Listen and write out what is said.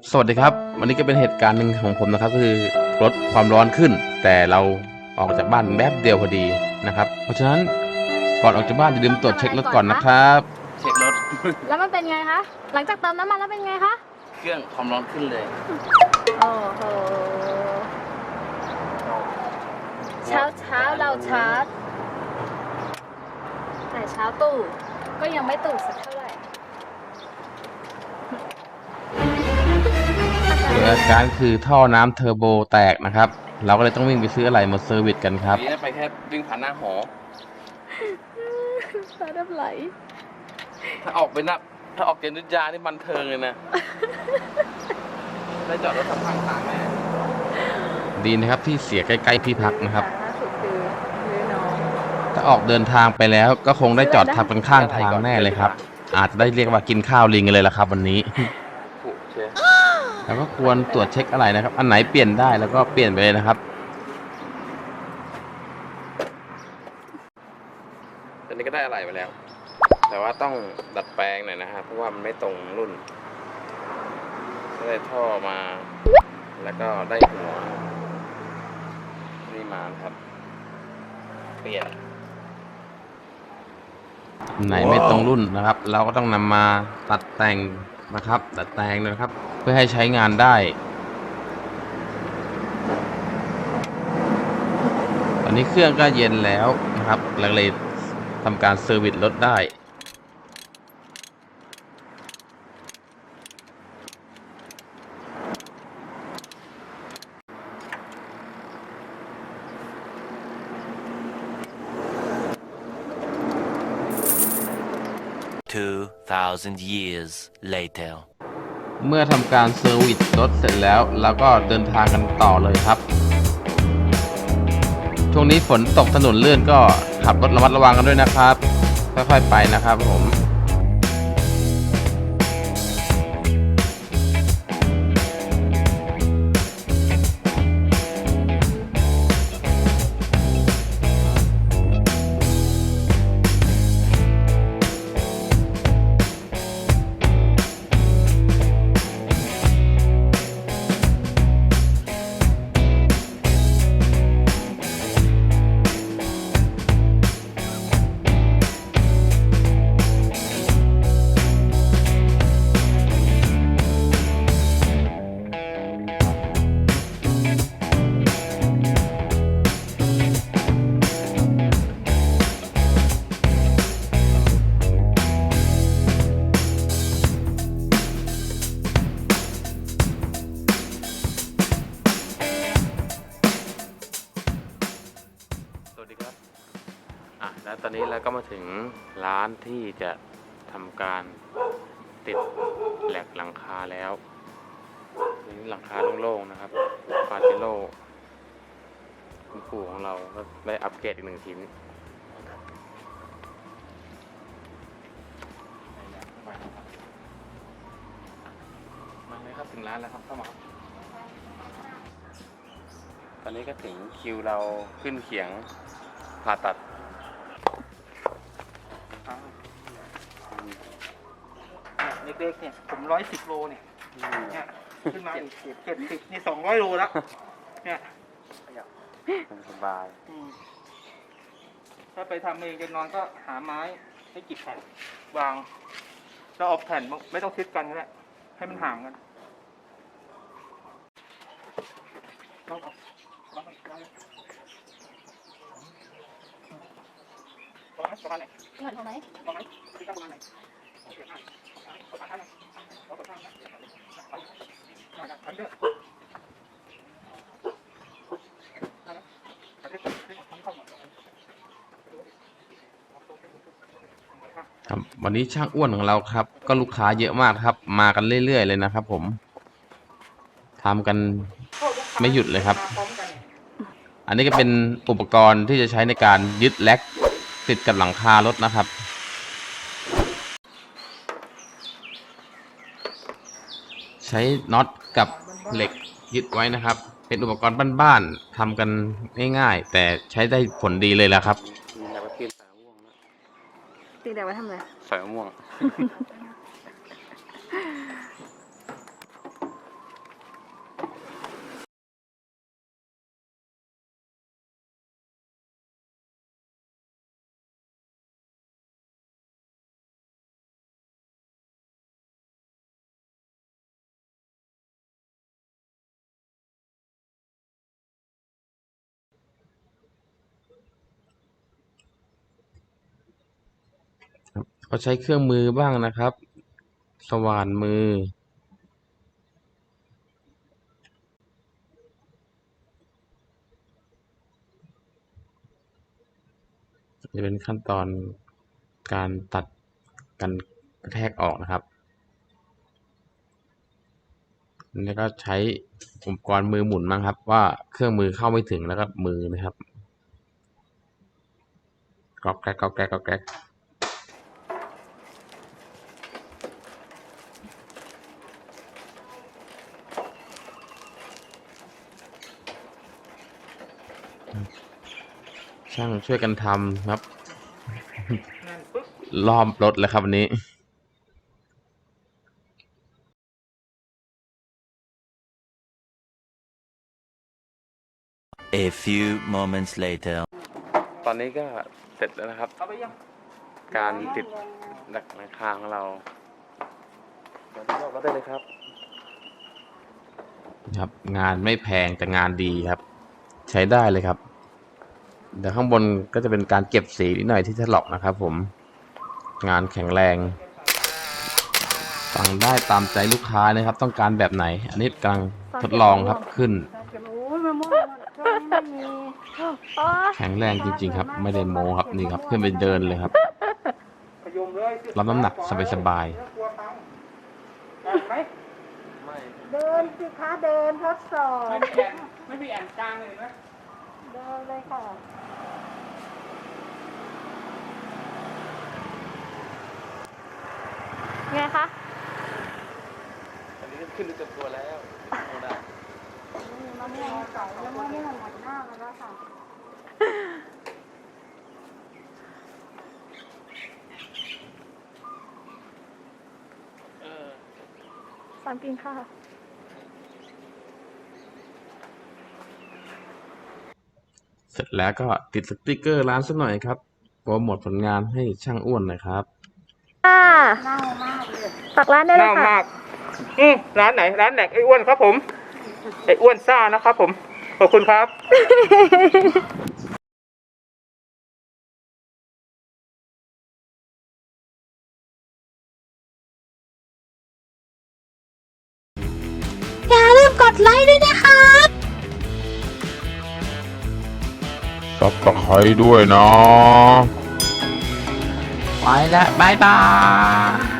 ครับสวัสดีครับ วันนี้ก็เป็นเหตุการณ์หนึ่งของผมนะครับคือลดความร้อนขึ้น แต่เราออกจากบ้านแป๊บเดียวพอดีนะครับ เพราะฉะนั้นก่อนออกจากบ้านอย่าลืมตรวจเช็ครถก่อนนะครับ เช็ครถ แล้วมันเป็นไงคะ หลังจากเติมน้ำมันแล้วเป็นไงคะ เครื่องความร้อนขึ้นเลย โอ้โห เช้าเช้าเราชาร์จ แต่เช้าตู่ก็ยังไม่ตู่สักเท่าไหร่ กิดอาการคือท่อน้ำเทอร์โบแตกนะครับ เราก็เลยต้องวิ่งไปซื้ออะไรมาเซอร์วิสกันครับ นี่ไปแค่วิ่งผ่านหน้าหอ ตาดับไหลถ้าออกไปนับถ้าออกเจนยุทธยานี่บันเทิงเลยนะ ได้จอดรถทำข้างทางแน่ดีนะครับที่เสียใกล้ๆที่พักนะครับ ล่าสุดคือคือน้องถ้าออกเดินทางไปแล้วก็คงได้จอดทับกันข้างทางแน่เลยครับ อาจจะได้เรียกว่ากินข้าวลิงกันเลยละครับ วันนี้ ผูกเชีย แล้วก็ควรตรวจเช็คอะไรนะครับ อันไหนเปลี่ยนได้แล้วก็เปลี่ยนไปเลยนะครับตอนนี้ก็ได้อะไรไปแล้ว แต่ว่าต้องดัดแปลงหน่อยนะฮะเพราะว่ามันไม่ตรงรุ่นก็ได้ท่อมา แล้วก็ได้หัวนี่มาครับ เปลี่ยน ไหนไม่ตรงรุ่นนะครับ เราก็ต้องนำมาตัดแต่งนะครับ ตัดแต่งนะครับ เพื่อให้ใช้งานได้ ตอนนี้เครื่องก็เย็นแล้วนะครับเราเลยทำการเซอร์วิสรถได้ 2,000 years later. เมื่อทำการเซอร์วิสรถเสร็จแล้วเราก็เดินทางกันต่อเลยครับ ช่วงนี้ฝนตกถนนเลื่อนก็ขับรถระมัดระวังกันด้วยนะครับ ค่อยๆไปนะครับผม แล้วตอนนี้เราก็มาถึงร้านที่จะทำการติดแหลกหลังคาแล้วนี่หลังคาโล่งๆนะครับฟาเจโร่คุณปู่ของเราก็ได้อัปเกรดอีกหนึ่งชิ้นมาเลยครับถึงร้านแล้วครับเข้ามาครับตอนนี้ก็ถึงคิวเราขึ้นเขียงผ่าตัด เล็กๆเนี่ยผมร้อยสิบโลเนี่ยเนี่ยขึ้นมาอีกเจ็ดสิบนี่สองร้อยโลแล้วเนี่ยสบายอืมถ้าไปทำเองจะนอนก็หาไม้ให้กี่แผ่นวางแล้วเอาแผ่นไม่ต้องชิดกันก็ได้ให้มันห่างกันลองเอาลองเอาลองเอาประมาณไหนเงินเท่าไหร่ประมาณไหนที่ตั้งประมาณไหนโอเคได้ประมาณนั้นนะเอาประมาณนั้นไปไปไปทันเด้อ ครับวันนี้ช่างอ้วนของเราครับ ก็ลูกค้าเยอะมากครับ มากันเรื่อยๆเลยนะครับ ผมทำกันไม่หยุดเลยครับ อันนี้ก็เป็นอุปกรณ์ที่จะใช้ในการยึดแล็กติดกับหลังคารถนะครับ ใช้น็อตกับเหล็กยึดไว้นะครับ เป็นอุปกรณ์บ้านๆทำกันง่ายๆแต่ใช้ได้ผลดีเลยแหละครับมีอะไรมากินใส่มะม่วงนะตีแต่ไว้ทำอะไรใส่มะม่วง ก็ใช้เครื่องมือบ้างนะครับ สว่านมือ จะเป็นขั้นตอนการตัดกันกระแทกออกนะครับแล้วก็ใช้อุปกรณ์มือหมุนบ้างครับ ว่าเครื่องมือเข้าไม่ถึงแล้วก็มือนะครับกรอกแกรกกรอกแกรกกรอกแกรก ช่างช่วยกันทำครับนั่นปึ๊บล้อมรถเลยครับวันนี้ A few moments later. ตอนนี้ก็เสร็จแล้วนะครับเอาไปยังการติดหลักหลังคาของเราเดี๋ยวรอบเราได้เลยครับ ครับ งานไม่แพงแต่งานดีครับ ใช้ได้เลยครับ เดี๋ยวข้างบนก็จะเป็นการเก็บสีนิดหน่อยที่ถลอกนะครับ ผม งานแข็งแรงสั่งได้ตามใจลูกค้านะครับ ต้องการแบบไหน อันนี้กำลังทดลองครับขึ้น แข็งแรงจริง ๆ ครับ ไม่ได้โม้ครับนี่ครับ ขึ้นไปเดินเลยครับรับน้ำหนักสบายๆเดินสิคะเดินทดสอบไม่มีแอนไม่มีแอนกลางเลยนไหม เดินเลยค่ะไงคะอันนี้ขึ้นเต็มตัวแล้วโอ้ได้มะม่วงใส่แล้วมะม่วงหมดหน้ามาแล้วค่ะเออสามกินค่ะ เส ร็จแล้วก็ติดสติกเกอร์ร้านสักหน่อยครับโปรโมทผลงานให้ช่างอ้วนหน่อยครับค่ะเน่ามากเลยตักร้านได้เลยเน่าค่ะมากอืมร้านไหน ร้านไหนไอ้อ้วนครับผม ไอ้อ้วนซ่านะครับผม ขอบคุณครับ ซับสไครด้วยนะ ไปแล้วบายบาย